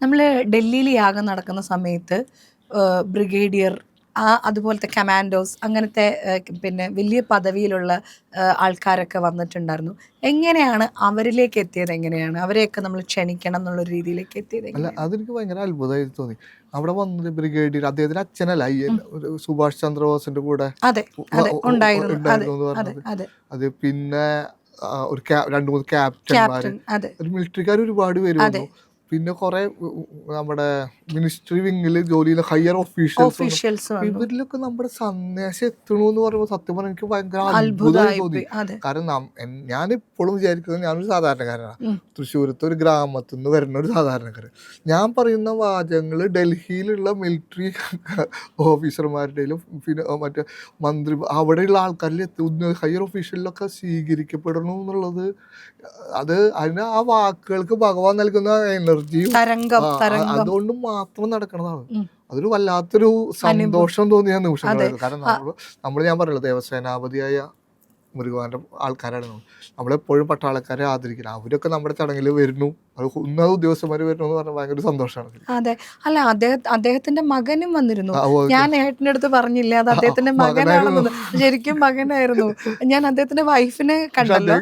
നമ്മൾ ഡൽഹിയിൽ യാഗം നടക്കുന്ന സമയത്ത് ബ്രിഗേഡിയർ ആ അതുപോലത്തെ കമാൻഡോസ് അങ്ങനത്തെ പിന്നെ വലിയ പദവിയിലുള്ള ആൾക്കാരൊക്കെ വന്നിട്ടുണ്ടായിരുന്നു. എങ്ങനെയാണ് അവരിലേക്ക് എത്തിയത്? എങ്ങനെയാണ് അവരെയൊക്കെ നമ്മൾ ക്ഷണിക്കണം എന്നുള്ള രീതിയിലേക്ക് എത്തിയത്? അല്ല? അതെനിക്ക് ഭയങ്കര അത്ഭുതമായി തോന്നി. അവിടെ വന്നത് ബ്രിഗേഡിയർ അദ്ദേഹത്തിന്റെ അച്ഛനല്ല ഒരു സുഭാഷ് ചന്ദ്രബോസിന്റെ കൂടെ അതെ അതെ ഉണ്ടായിരുന്നു. അതെ പിന്നെ ഒരു രണ്ടു രണ്ട് മൂന്ന് ക്യാപ്റ്റന്മാര്. ഒരു മിലിറ്ററിക്കാർ ഒരുപാട് പേര് വന്നു. പിന്നെ കുറെ നമ്മുടെ മിനിസ്ട്രി വിങ്ങിൽ ജോലി ചെയ്യുന്ന ഹയർ ഓഫീഷ്യൽസ് ഇവരിലൊക്കെ നമ്മുടെ സന്ദേശം എത്തണു എന്ന് പറയുമ്പോൾ സത്യം പറഞ്ഞാൽ എനിക്ക് ഭയങ്കര അത്ഭുതമായി തോന്നി. കാരണം ഞാൻ ഇപ്പോഴും വിചാരിക്കുന്നത് ഞാനൊരു സാധാരണക്കാരനാണ്. തൃശ്ശൂരത്തെ ഒരു ഗ്രാമത്തിൽ നിന്ന് വരുന്ന ഒരു സാധാരണക്കാരൻ. ഞാൻ പറയുന്ന വാചകങ്ങൾ ഡൽഹിയിലുള്ള മിലിറ്ററി ഓഫീസർമാരുടെയും പിന്നെ മറ്റേ മന്ത്രി അവിടെയുള്ള ആൾക്കാരിൽ എത്തുന്ന ഹയർ ഓഫീഷ്യലിലൊക്കെ സ്വീകരിക്കപ്പെടണം എന്നുള്ളത് അത് അതിന് ആ വാക്കുകൾക്ക് ഭഗവാൻ നൽകുന്ന എനർജിയും തരംഗം അതുകൊണ്ട് മാത്രം നടക്കുന്നതാണ്. അതൊരു വല്ലാത്തൊരു സന്തോഷം തോന്നിയ നിമിഷം കാരണം നമ്മൾ നമ്മൾ ഞാൻ പറയുള്ളൂ ദേവസേനാപതിയായ മുരുകാന്റെ ആൾക്കാരാണ്. നമ്മളെപ്പോഴും പട്ടാളക്കാരെ ആദരിക്കണം അവരൊക്കെ നമ്മുടെ ചടങ്ങിൽ വരുന്നു. അത് ഉന്നത ഉദ്യോഗസ്ഥന്മാർ വരുന്നു എന്ന് പറഞ്ഞാൽ ഭയങ്കര സന്തോഷമാണ് അതെ. അല്ല അദ്ദേഹം അദ്ദേഹത്തിന്റെ മകനും വന്നിരുന്നു. ഞാൻ ഏട്ടന്റെ അടുത്ത് പറഞ്ഞില്ല? അത് അദ്ദേഹത്തിന്റെ. മകനാണെന്ന് ശരിക്കും മകനായിരുന്നു. ഞാൻ അദ്ദേഹത്തിന്റെ വൈഫിനെ കണ്ടല്ലോ.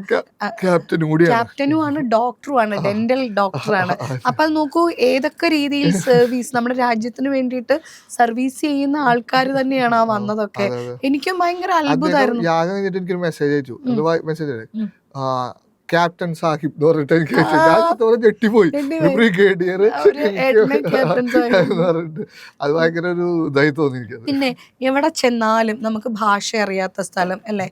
ക്യാപ്റ്റനും ക്യാപ്റ്റനും ആണ് ഡോക്ടറും ആണ് ഡെന്റൽ ഡോക്ടറാണ്. അപ്പൊ അത് നോക്കൂ ഏതൊക്കെ രീതിയിൽ സർവീസ് നമ്മുടെ രാജ്യത്തിന് വേണ്ടിയിട്ട് സർവീസ് ചെയ്യുന്ന ആൾക്കാർ തന്നെയാണ് ആ വന്നതൊക്കെ. എനിക്കും ഭയങ്കര അത്ഭുതമായിരുന്നു. യാഗം കഴിഞ്ഞിട്ട് എനിക്കൊരു മെസ്സേജ് അയച്ചു. മെസ്സേജ്. ക്യാപ്റ്റൻ സാഹിബ് എന്ന് പറഞ്ഞിട്ട് എനിക്ക് ഞാൻ ഞെട്ടിപ്പോയി. ബ്രിഗേഡിയർ പറഞ്ഞിട്ട്. അത് ഭയങ്കര ഒരു ഇതായി തോന്നി പിന്നെ എവിടെ ചെന്നാലും നമുക്ക് ഭാഷ അറിയാത്ത സ്ഥലം അല്ലേ?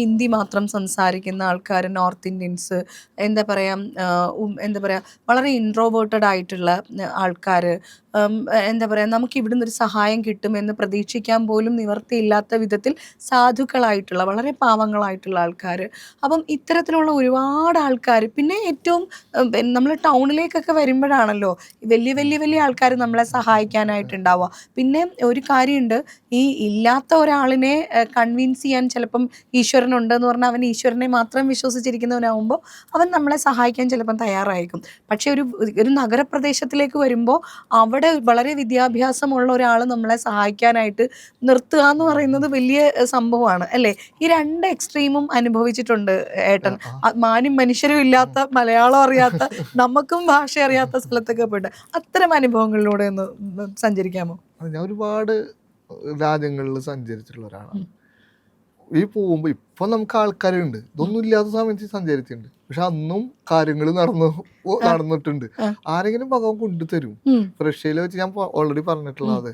ഹിന്ദി മാത്രം സംസാരിക്കുന്ന ആൾക്കാർ നോർത്ത് ഇന്ത്യൻസ് എന്താ പറയാ എന്താ പറയാ വളരെ ഇൻട്രോവേർട്ടഡ് ആയിട്ടുള്ള ആൾക്കാർ. എന്താ പറയാ നമുക്ക് ഇവിടുന്ന് ഒരു സഹായം കിട്ടുമെന്ന് പ്രതീക്ഷിക്കാൻ പോലും നിവർത്തിയില്ലാത്ത വിധത്തിൽ സാധുക്കളായിട്ടുള്ള വളരെ പാവങ്ങളായിട്ടുള്ള ആൾക്കാർ. അപ്പം ഇത്തരത്തിലുള്ള ഒരുപാട് ആൾക്കാർ പിന്നെ ഏറ്റവും നമ്മൾ ടൗണിലേക്കൊക്കെ വരുമ്പോഴാണല്ലോ വലിയ വലിയ വലിയ ആൾക്കാർ നമ്മളെ സഹായിക്കാനായിട്ടുണ്ടാവുക. പിന്നെ ഒരു കാര്യമുണ്ട് ഈ ഇല്ലാത്ത ഒരാളിനെ കൺവിൻസ് ചെയ്യാൻ ചിലപ്പം ഈശ്വരനുണ്ടെന്ന് പറഞ്ഞാൽ അവൻ ഈശ്വരനെ മാത്രം വിശ്വസിച്ചിരിക്കുന്നവനാകുമ്പോൾ അവൻ നമ്മളെ സഹായിക്കാൻ ചിലപ്പം തയ്യാറായിരിക്കും. പക്ഷേ ഒരു ഒരു നഗരപ്രദേശത്തിലേക്ക് വരുമ്പോൾ അവിടെ വളരെ വിദ്യാഭ്യാസമുള്ള ഒരാൾ നമ്മളെ സഹായിക്കാനായിട്ട് നിർത്തുക എന്ന് പറയുന്നത് വലിയ സംഭവമാണ്. അല്ലേ? ഈ രണ്ട് എക്സ്ട്രീമും അനുഭവിച്ചിട്ടുണ്ട് ഏട്ടൻ. ആ, മനുഷ്യരും ഇല്ലാത്ത മലയാളം അറിയാത്ത നമുക്കും ഭാഷ അറിയാത്ത സ്ഥലത്തൊക്കെ പോയിട്ട് അത്തരം അനുഭവങ്ങളിലൂടെ ഒന്ന് സഞ്ചരിക്കാമോ? ഞാൻ ഒരുപാട് രാജ്യങ്ങളിൽ സഞ്ചരിച്ചിട്ടുള്ള ഒരാളാണ്. ഈ പോകുമ്പോൾ ഇപ്പൊ നമുക്ക് ആൾക്കാരുണ്ട്. ഇതൊന്നും ഇല്ലാത്ത സമയത്ത് സഞ്ചരിച്ചിട്ടുണ്ട്. പക്ഷെ അന്നും കാര്യങ്ങൾ നടന്നു നടന്നിട്ടുണ്ട്. ആരെങ്കിലും ഭഗവാൻ കൊണ്ടുതരും. തരും റഷ്യയിൽ വെച്ച് ഞാൻ ഓൾറെഡി പറഞ്ഞിട്ടുള്ളത്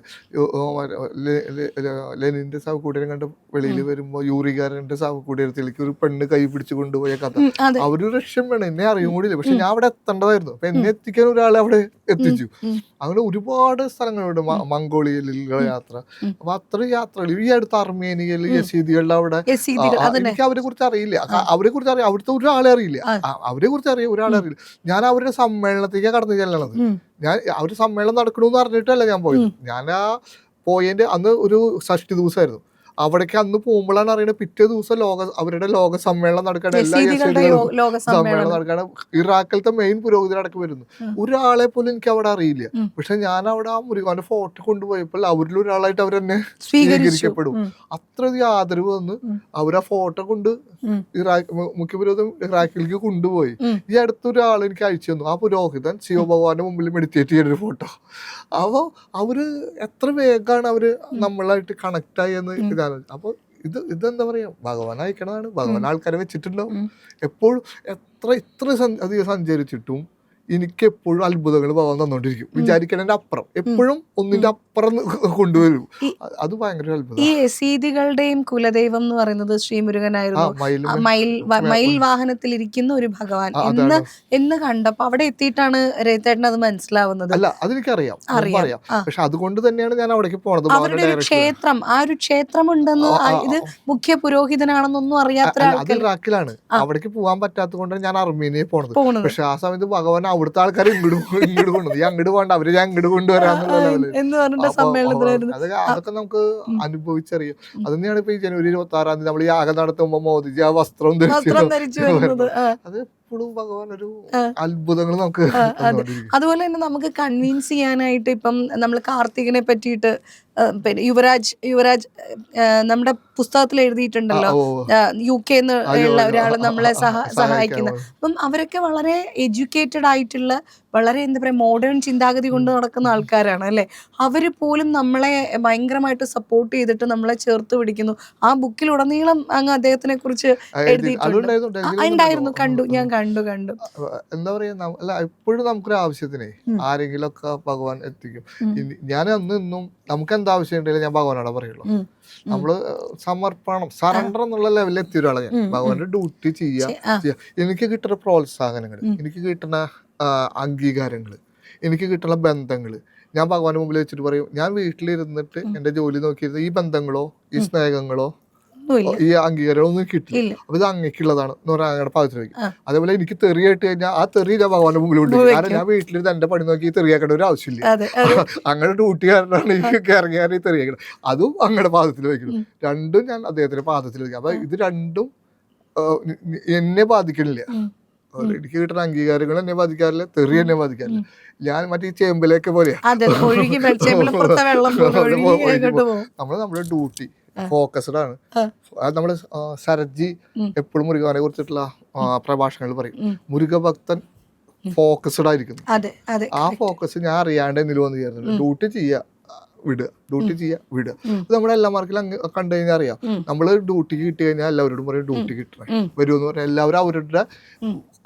ലെനിന്റെ സഹകൂടിയരം കണ്ട് വെളിയിൽ വരുമ്പോ യൂറികാരന്റെ സഹകൂടിയരത്തിലേക്ക് ഒരു പെണ്ണ് കൈ പിടിച്ചു കൊണ്ടുപോയ കഥ. അവർ റഷ്യൻ വേണം. എന്നെ അറിയും കൂടിയില്ല. പക്ഷെ ഞാൻ അവിടെ എത്തേണ്ടതായിരുന്നു. അപ്പൊ എന്നെ എത്തിക്കാൻ ഒരാൾ അവിടെ എത്തിച്ചു. അങ്ങനെ ഒരുപാട് സ്ഥലങ്ങളുണ്ട്. മംഗോളിയയിലുള്ള യാത്ര. അപ്പൊ അത്ര യാത്രകൾ ഈ അടുത്ത് അർമേനിയയിൽ യസീദികളുടെ അവിടെ എനിക്ക് അവരെ കുറിച്ച് അറിയില്ല അവരെ കുറിച്ച് അറിയാം അവിടുത്തെ ഒരാളെ അറിയില്ല അവരെ കുറിച്ച് അറിയാം ഒരാളെ അറിയില്ല ഞാൻ അവരുടെ സമ്മേളനത്തേക്കാണ് കടന്നു ചെല്ലണത്. ഞാൻ അവർ സമ്മേളനം നടക്കണമെന്ന് അറിഞ്ഞിട്ടല്ല ഞാൻ പോയത്. ഞാൻ ആ പോയതിന്റെ അന്ന് ഒരു ഷഷ്ടി ദിവസമായിരുന്നു അവിടേക്ക് അന്ന് പോകുമ്പോഴാണ് അറിയണത് പിറ്റേ ദിവസം ലോക അവരുടെ ലോക സമ്മേളനം നടക്കണ എല്ലാ സമ്മേളനം നടക്കാണ് ഇറാഖിലത്തെ മെയിൻ പുരോഗതി അടക്കം വരുന്നു. ഒരാളെ പോലും എനിക്ക് അവിടെ അറിയില്ല. പക്ഷെ ഞാൻ അവിടെ ആ മുരുകാന്റെ ഫോട്ടോ കൊണ്ടുപോയപ്പോൾ അവരിൽ ഒരാളായിട്ട് അവരെന്നെ സ്വീകരിക്കപ്പെടും. അത്രയധികം ആദരവ് വന്ന് അവരാ അവർ ആ ഫോട്ടോ കൊണ്ട് ഇറാഖ് മുഖ്യ ഇറാഖിലേക്ക് കൊണ്ടുപോയി. ഈ അടുത്തൊരാൾ എനിക്ക് അയച്ചു തന്നു. ആ പുരോഹിതൻ ശിവഭഗവാന്റെ മുമ്പിൽ മെഡിറ്റേറ്റ് ചെയ്യുന്ന ഒരു ഫോട്ടോ അപ്പോൾ അവർ എത്ര വേഗമാണ് അവർ നമ്മളായിട്ട് കണക്ട് ആയി എന്ന് ഉം. ഇതാണ് അപ്പൊ ഇത് ഇതെന്താ പറയാ? ഭഗവാൻ അയക്കണതാണ്. ഭഗവാൻ ആൾക്കാരെ വെച്ചിട്ടുണ്ടാവും. എപ്പോഴും എത്ര ഇത്ര സഞ്ച- അധികം സഞ്ചരിച്ചിട്ടും എനിക്ക് എപ്പോഴും അത്ഭുതങ്ങൾ ഭഗവാൻ തന്നോണ്ടിരിക്കും വിചാരിക്കണതിന്റെ അപ്പുറം. എപ്പോഴും ഒന്നിന്റെ അപ്പുറം കൊണ്ടുവരും. അത് ഭയങ്കര അത്ഭുതം. ഈ യസീദികളുടെയും കുലദൈവം എന്ന് പറയുന്നത് ശ്രീമുരുകനായിരുന്നു. മയിൽ മയിൽ വാഹനത്തിൽ ഇരിക്കുന്ന ഒരു ഭഗവാൻ. എന്ന് എന്ന് കണ്ടപ്പോ അവിടെ എത്തിയിട്ടാണ് രേത്തേട്ടൻ അത് മനസ്സിലാവുന്നത്. അല്ല അതെനിക്കറിയാം. അറിയാം. പക്ഷെ അതുകൊണ്ട് തന്നെയാണ് ഞാൻ അവിടേക്ക് പോണത് അവരുടെ ഒരു ക്ഷേത്രം. ആ ഒരു ക്ഷേത്രം ഉണ്ടെന്ന് ഇത് മുഖ്യ പുരോഹിതനാണെന്നൊന്നും അറിയാത്ത അത് ഇറാഖിലാണ് അവിടേക്ക് പോകാൻ പറ്റാത്തത് കൊണ്ടാണ് ഞാൻ അർമേനിയയിൽ പോണത്. പക്ഷെ ആ സമയത്ത് ഭഗവാൻ അവിടുത്തെ ആൾക്കാർ ഇങ്ങോട്ട് ഇങ്ങോട്ട് കൊണ്ടു ഈ അങ്ങോട്ട് പോകണ്ട അവർ ഞാൻ ഇങ്ങോട്ട് കൊണ്ടുവരാന്നുള്ള ലെവൽ. അത് അതൊക്കെ നമുക്ക്. അനുഭവിച്ചറിയാം. അത് തന്നെയാണ് ഇപ്പൊ ഈ ജനുവരി ഇരുപത്തി ആറാം തീയതി നമ്മൾ യാഗം നടത്തുമ്പോ മോദിജി ആ വസ്ത്രം ധരിച്ചു അത് എപ്പോഴും ഭഗവാൻ ഒരു അത്ഭുതങ്ങൾ നമുക്ക് അതുപോലെ തന്നെ നമുക്ക് കൺവിൻസ് ചെയ്യാനായിട്ട് ഇപ്പം നമ്മൾ കാർത്തികനെ പറ്റിയിട്ട് പിന്നെ യുവരാജ് യുവരാജ് നമ്മുടെ പുസ്തകത്തിൽ എഴുതിയിട്ടുണ്ടല്ലോ. യു കെ എന്ന് ഉള്ള ഒരാൾ നമ്മളെ സഹായിക്കുന്ന. അപ്പം അവരൊക്കെ വളരെ എഡ്യൂക്കേറ്റഡ് ആയിട്ടുള്ള വളരെ എന്താ പറയുക മോഡേൺ ചിന്താഗതി കൊണ്ട് നടക്കുന്ന ആൾക്കാരാണ് അല്ലേ? അവർ പോലും നമ്മളെ ഭയങ്കരമായിട്ട് സപ്പോർട്ട് ചെയ്തിട്ട് നമ്മളെ ചേർത്ത് പിടിക്കുന്നു. ആ ബുക്കിൽ ഉടനീളം അങ്ങ് അദ്ദേഹത്തിനെ കുറിച്ച് എഴുതിയിട്ടുണ്ട്. ഉണ്ടായിരുന്നു കണ്ടു ഞാൻ കണ്ടു കണ്ടു. എന്താ പറയാ അല്ല എപ്പോഴും നമുക്കൊരു ആവശ്യത്തിന് ആരെങ്കിലും ഒക്കെ ഭഗവാൻ എത്തിക്കും. ഞാൻ അന്ന് ഇന്നും നമുക്ക് എന്താ ആവശ്യം ഉണ്ടെങ്കിലും ഞാൻ ഭഗവാനോടെ പറയുള്ളൂ. നമ്മൾ സമർപ്പണം സറണ്ടർ എന്നുള്ള ലെവലിൽ എത്തിയ ഒരാളെ ഞാൻ. ഭഗവാന്റെ ഡ്യൂട്ടി ചെയ്യാ ചെയ്യാ. എനിക്ക് കിട്ടുന്ന പ്രോത്സാഹനങ്ങൾ എനിക്ക് കിട്ടുന്ന അംഗീകാരങ്ങൾ എനിക്ക് കിട്ടുന്ന ബന്ധങ്ങൾ ഞാൻ ഭഗവാന്റെ മുമ്പിൽ വെച്ചിട്ട് പറയും ഞാൻ വീട്ടിലിരുന്നിട്ട് എന്റെ ജോലി നോക്കിയിരുന്ന ഈ ബന്ധങ്ങളോ ഈ സ്നേഹങ്ങളോ ഈ അംഗീകാരമോ ഒന്നും കിട്ടില്ല അപ്പൊ ഇത് അങ്ങക്കുള്ളതാണ് എന്ന് പറഞ്ഞാൽ അങ്ങയുടെ. വെക്കും അതേപോലെ എനിക്ക് തെറിയായിട്ട് കഴിഞ്ഞാൽ ആ തെറി ഞാൻ ഭഗവാന്റെ മുമ്പിൽ വെക്കും. കാരണം ഞാൻ വീട്ടിലിരുന്ന് എന്റെ പണി നോക്കി തെറിയാക്കേണ്ട ഒരു ആവശ്യമില്ല. അങ്ങനെ ഡ്യൂട്ടി കാരണമാണ് എനിക്ക് ഇറങ്ങിയാൽ തെറിയാക്കണം അതും അങ്ങടെ പാദത്തിൽ വെക്കണം രണ്ടും ഞാൻ അദ്ദേഹത്തിന്റെ പാദത്തിൽ വെക്കും. അപ്പൊ ഇത് രണ്ടും എന്നെ ബാധിക്കണില്ല. എനിക്ക് കിട്ടുന്ന അംഗീകാരങ്ങൾ എന്നെ ബാധിക്കാറില്ല തെറി എന്നെ ബാധിക്കാറില്ല. ഞാൻ മറ്റേ ഈ ചേമ്പിലേക്ക് പോലെയാണ് നമ്മൾ നമ്മുടെ ഡ്യൂട്ടി ഫോക്കസ്ഡ് ആണ്. അത് നമ്മൾ സരജി എപ്പോഴും മുരുകനെ കുറിച്ചിട്ടുള്ള പ്രഭാഷണങ്ങൾ പറയും. മുരുകഭക്തൻ മുരുക ഭക്തൻ ഫോക്കസ്ഡ് ആയിരിക്കുന്നു. ആ ഫോക്കസ് ഞാൻ അറിയാണ്ട് എന്നിൽ വന്ന് ഡ്യൂട്ടി ചെയ്യുക വിടുക. ഡ്യൂട്ടി ചെയ്യുക വിടുക. അത് നമ്മുടെ എല്ലാ മാർക്കിലും അങ്ങ് കണ്ടു കഴിഞ്ഞാൽ അറിയാം. നമ്മൾ ഡ്യൂട്ടി കിട്ടി കഴിഞ്ഞാൽ എല്ലാവരോടും പറയും ഡ്യൂട്ടി കിട്ടണം. വരുമെന്ന് പറഞ്ഞാൽ എല്ലാവരും അവരുടെ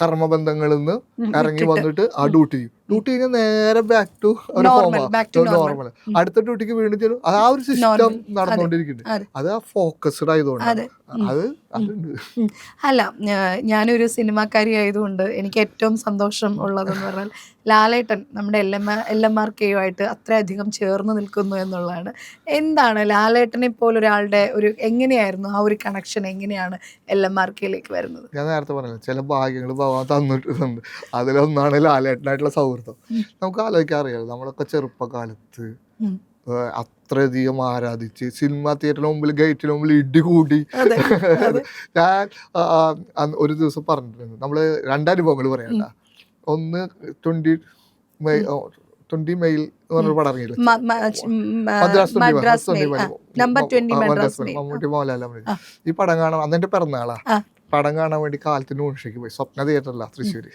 കർമ്മബന്ധങ്ങളിൽ നിന്ന് ഇറങ്ങി വന്നിട്ട് ആ ഡ്യൂട്ടി ചെയ്യും. ഡ്യൂട്ടി കഴിഞ്ഞാൽ നേരെ ബാക്ക് ടു ഒരു നോർമൽ അടുത്ത ഡ്യൂട്ടിക്ക് വീണ്ടും ചെയ്യും അത് ആ ഒരു സിസ്റ്റം. നടന്നുകൊണ്ടിരിക്കുന്നുണ്ട്. അത്. ആ ഫോക്കസ്ഡ് ആയതുകൊണ്ട് അത്. അതുണ്ട്. അല്ല ഞാനൊരു സിനിമാക്കാരി ആയതുകൊണ്ട് എനിക്ക് ഏറ്റവും സന്തോഷം ഉള്ളതെന്ന് പറഞ്ഞാൽ ലാലേട്ടൻ നമ്മുടെ L M L M R കെയുമായിട്ട് അത്രയധികം ചേർന്ന് നിൽക്കുന്നു എന്നുള്ളതാണ് എന്താണ് ലാലേട്ടനെ പോലെ ഒരാളുടെ ഒരു എങ്ങനെയായിരുന്നു ആ ഒരു കണക്ഷൻ എങ്ങനെയാണ് എൽ എം ആർ കെയിലേക്ക് വരുന്നത്? ഞാൻ നേരത്തെ പറഞ്ഞില്ല ചില ഭാഗ്യങ്ങൾ ഭഗവാൻ തന്നിട്ടുണ്ട് അതിലൊന്നാണ് ലാലേട്ടനായിട്ടുള്ള സൗഹൃദം. നമുക്ക് ആലോചിക്കാൻ അറിയാലോ നമ്മളൊക്കെ ചെറുപ്പകാലത്ത് അത്രയധികം ആരാധിച്ച് സിനിമ തിയേറ്ററിന് മുമ്പിൽ ഗേറ്റിന് മുമ്പിൽ ഇടി കൂടി ഞാൻ ഒരു ദിവസം പറഞ്ഞിട്ടുണ്ട്. നമ്മൾ രണ്ടനുഭവങ്ങൾ പറയാണ്ട ഒന്ന് ട്വന്റി മെയ് ട്വന്റി മെയിൽ പറഞ്ഞൊരു പടം ഇറങ്ങിയില്ല? മദ്രാസ് മമ്മൂട്ടി മോഹൻലാൽ ഈ പടം കാണാൻ അന്നെന്റെ പിറന്നാളാ. പടം കാണാൻ വേണ്ടി കാലത്തിന് ഉഷയ്ക്ക് പോയി. സ്വപ്ന തിയേറ്ററല്ല തൃശ്ശൂര്.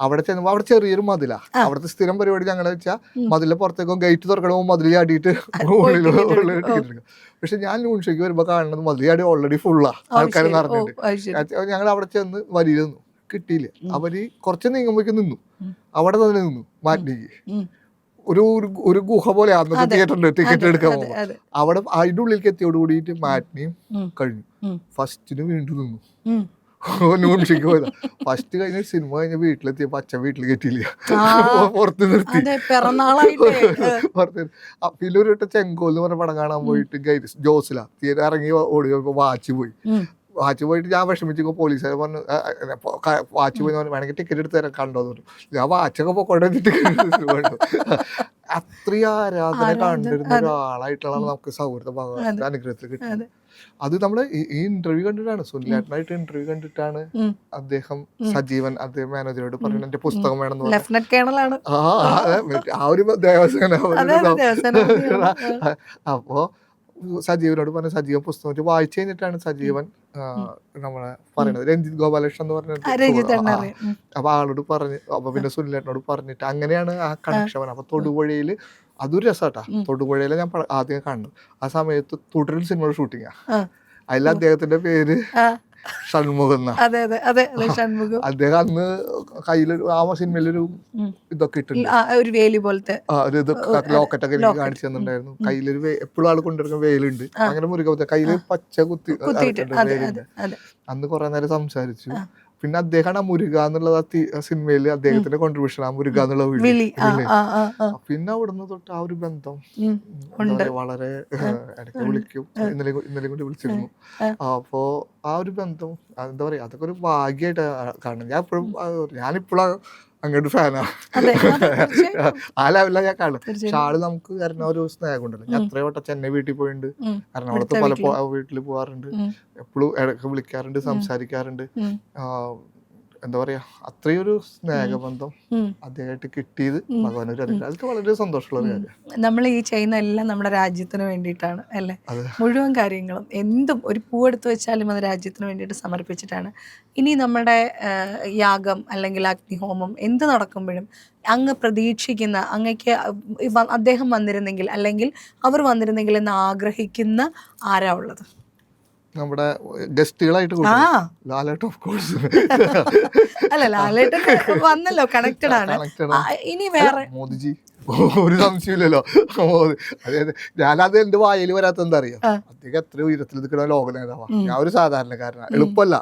അവിടെ ചെന്നപ്പോ അവിടെ ചെറിയൊരു മതിലാ. അവിടുത്തെ സ്ഥിരം പരിപാടി ഞങ്ങളെ വെച്ചാൽ. മതിലെ പുറത്തേക്കും ഗേറ്റ് തുറക്കണമോ മതിൽ ചാടിയിട്ട്. ടിക്കറ്റ് എടുക്കും പക്ഷെ ഞാൻ ലൂൺഷയ്ക്ക് വരുമ്പോ കാണുന്നത് മതിൽ ചാടി ഓൾറെഡി ഫുള്ളാ ആൾക്കാർ ശരി. നിറഞ്ഞിട്ട്. ഞങ്ങൾ അവിടെ ചെന്ന് വരിയിൽ നിന്നു. കിട്ടിയില്ല. അവർ കുറച്ച് നീങ്ങുമ്പോഴേക്ക് നിന്നു. അവിടെ തന്നെ നിന്നു മാറ്റിക്ക്. ഒരു ഒരു- ഗുഹ പോലെ അന്നത്തെ തിയേറ്ററിൽ ടിക്കറ്റ് എടുക്കാൻ പോകും അവിടെ അതിന്റെ ഉള്ളിലേക്ക് എത്തിയോട് കൂടിയിട്ട് മാറ്റിനെയും. കഴിഞ്ഞു. ഫസ്റ്റിന് വീണ്ടും നിന്നു. ഉം. പോയത് ഫസ്റ്റ് കഴിഞ്ഞ സിനിമ കഴിഞ്ഞ വീട്ടിലെത്തിയപ്പോ അച്ഛൻ വീട്ടിൽ കെട്ടിയില്ല ആ. പുറത്ത് നിർത്തി. പുറത്ത് പിന്നെ ഒരു വട്ടം ചെങ്കോൽ എന്ന് പറഞ്ഞ പടം കാണാൻ പോയിട്ട് ഗൈസ് ജോസില. തീരെ ഇറങ്ങി ഓടി വാച്ച് പോയി. വാച്ച് പോയിട്ട് ഞാൻ വിഷമിച്ചു പോലീസുകാർ പറഞ്ഞു "ആ, ആ, വാച്ച് പോയി പറഞ്ഞു വേണമെങ്കിൽ ടിക്കറ്റ് എടുത്ത് തരാൻ കണ്ടോ എന്ന് പറഞ്ഞു ഞാൻ വാച്ചൊക്കെ പോയി ടിക്കറ്റ് അത്രയും ആരാധന കണ്ടിരുന്ന ഒരാളായിട്ടുള്ള ഒരാളായിട്ടാണ് നമുക്ക് സൗഹൃദ ഭഗവാന്റെ അനുഗ്രഹത്തിൽ കിട്ടുന്നത് അതെ. നമ്മൾ ഈ ഇന്റർവ്യൂ കണ്ടിട്ടാണ് സുനിലേട്ടനായിട്ട് ഇന്റർവ്യൂ കണ്ടിട്ടാണ് അദ്ദേഹം സജീവൻ അദ്ദേഹം മാനേജറോട് പറഞ്ഞു എന്റെ പുസ്തകം വേണമെന്ന് ആ ഒരു ദേവസേന അപ്പോ സജീവനോട് പറഞ്ഞ സജീവൻ പുസ്തകം വായിച്ചു കഴിഞ്ഞിട്ടാണ് സജീവൻ നമ്മളെ പറയണത് രഞ്ജിത് ഗോപാലകൃഷ്ണൻ എന്ന് പറഞ്ഞിട്ട് ഉം. അപ്പൊ ആളോട് പറഞ്ഞ് അപ്പൊ പിന്നെ സുനിലേട്ടനോട് പറഞ്ഞിട്ട് അങ്ങനെയാണ് ആ കണക്ഷൻ അപ്പൊ തൊടുപുഴയിൽ അതൊരു രസാട്ടാ. തൊടുപുഴയിലെ ഞാൻ ആദ്യം കാണുന്നു ആ സമയത്ത് തുടരിൽ സിനിമയുടെ ഷൂട്ടിങ്ങാ. അതിൽ അദ്ദേഹത്തിന്റെ പേര് ഷൺമുഖം അതെ അതെ അതെ ഷൺമുഖം. അദ്ദേഹം അന്ന് കയ്യിലൊരു ആ സിനിമയിലൊരു. ഇതൊക്കെ ഇട്ടിട്ടുണ്ട്. ഒരു വേലി പോലത്തെ. ഒരു ഇത് ലോക്കറ്റ് ഒക്കെ എനിക്ക് കാണിച്ചു തന്നിട്ടുണ്ടായിരുന്നു കയ്യിലൊരു എപ്പോഴും ആൾ കൊണ്ടുവരുന്ന വെയിലുണ്ട് അങ്ങനെ മുരുക കയ്യിൽ പച്ച കുത്തി അന്ന് കുറെ നേരം സംസാരിച്ചു. പിന്നെ അദ്ദേഹമാണ് ആ മുരുക എന്നുള്ളത് ആ അദ്ദേഹത്തിന്റെ കോൺട്രിബ്യൂഷൻ ആ മുരുക എന്നുള്ള വിളി. പിന്നെ അവിടുന്ന് തൊട്ട് ആ ഒരു ബന്ധം. വളരെ ഇടയ്ക്ക് വിളിക്കും. ഇന്നലെ ഇന്നലെ കൂടി വിളിച്ചിരുന്നു. അപ്പോ ആ ഒരു ബന്ധം എന്താ പറയാ അതൊക്കെ ഒരു ഭാഗ്യമായിട്ട് കാണുന്നത് ഞാൻ എപ്പോഴും ഞാനിപ്പോഴാണ് അങ്ങോട്ട് ഫാനാ. ആ ലെവലിലാണ് ഞാൻ കാണുന്നത് പക്ഷെ ആൾ നമുക്ക് കാരണം ഒരു സ്നേഹം ഉണ്ടല്ലോ ഞാൻ എത്രയോ വട്ടം ചെന്നൈ വീട്ടിൽ പോയിട്ടുണ്ട്. എറണാകുളത്ത് പല വീട്ടിൽ പോവാറുണ്ട്. എപ്പോഴും ഇടയ്ക്ക് വിളിക്കാറുണ്ട് സംസാരിക്കാറുണ്ട്. ആ, എന്താ പറയാ അത്രയും ഒരു സ്നേഹബന്ധം. അദ്ദേഹമായിട്ട് കിട്ടിയത് ഭഗവാൻ ഒരു അതൊക്കെ വളരെ സന്തോഷമുള്ള ഒരു കാര്യം. നമ്മൾ ഈ ചെയ്യുന്ന എല്ലാം നമ്മുടെ രാജ്യത്തിന് വേണ്ടിയിട്ടാണ് അല്ലേ? മുഴുവൻ കാര്യങ്ങളും എന്തും ഒരു പൂവെടുത്ത് വെച്ചാലും അത് രാജ്യത്തിന് വേണ്ടിയിട്ട് സമർപ്പിച്ചിട്ടാണ്. ഇനി നമ്മുടെ യാഗം അല്ലെങ്കിൽ അഗ്നിഹോമം എന്ത് നടക്കുമ്പോഴും അങ്ങ് പ്രതീക്ഷിക്കുന്ന അങ്ങക്ക് അദ്ദേഹം വന്നിരുന്നെങ്കിൽ അല്ലെങ്കിൽ അവർ വന്നിരുന്നെങ്കിൽ എന്ന് ആഗ്രഹിക്കുന്ന ആരാ ഉള്ളത്? നമ്മുടെ ഗസ്റ്റുകളായിട്ട് ലാലേട്ട് ഓഫ് കോഴ്സ് അല്ല ലാലേട്ട് വന്നല്ലോ കണക്റ്റഡ് ആണ്. ഇനി വേറെ മോദിജി. ഒരു സംശയമില്ലല്ലോ അതായത് ഞാനത് എന്റെ വായിൽ വരാത്ത എന്താ അറിയാം അദ്ദേഹം എത്ര ഉയരത്തിൽ നിൽക്കണ ലോക നേതാവാണ് ഞാൻ ഒരു സാധാരണക്കാരനാണ് എളുപ്പമല്ല.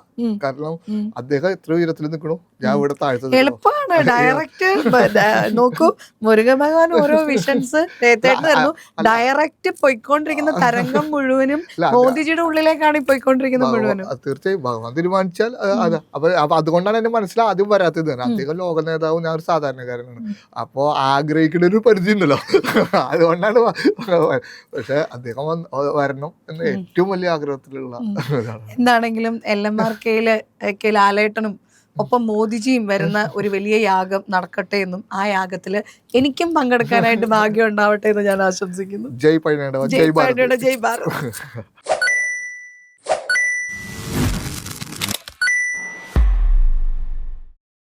കാരണം. അദ്ദേഹം എത്ര ഉയരത്തിൽ നിൽക്കണു. ഞാൻ ഇവിടെ താഴ്ത്തു നിൽക്കണു. എളുപ്പമാണ്. ഡയറക്റ്റ് നോക്കൂ. മുരുകൻ ഭഗവാൻ ഓരോ വിഷൻസ് ഡയറക്റ്റ് പോയിക്കൊണ്ടിരിക്കുന്ന തരംഗം മുഴുവനും മോദിജിയുടെ ഉള്ളിലേക്കാണ് പോയിക്കൊണ്ടിരിക്കുന്ന പോയിക്കൊണ്ടിരിക്കുന്നത് മുഴുവനും. തീർച്ചയായും ഭഗവാൻ തീരുമാനിച്ചാൽ അപ്പൊ അതുകൊണ്ടാണ് എന്റെ മനസ്സിൽ ആദ്യം വരാത്തത് അദ്ദേഹം ലോക നേതാവും ഞാൻ ഒരു സാധാരണക്കാരനാണ്. അപ്പോ ആഗ്രഹിക്കുന്ന ഒരു പരിധി ഉണ്ടല്ലോ അതുകൊണ്ടാണ് പക്ഷെ അദ്ദേഹം വരണം എന്ന് ഏറ്റവും വലിയ ആഗ്രഹത്തിലുള്ള എന്താണെങ്കിലും എൽ എം ആർ കെയിൽ കെ ലാലേട്ടനും ഒപ്പം മോദിജിയും വരുന്ന ഒരു വലിയ യാഗം നടക്കട്ടെ എന്നും ആ യാഗത്തിൽ എനിക്കും പങ്കെടുക്കാനായിട്ട് ഭാഗ്യം ഉണ്ടാവട്ടെ എന്ന് ഞാൻ ആശംസിക്കുന്നു. ജയ് പൈനയുടെ ജയ് ഭാരത്.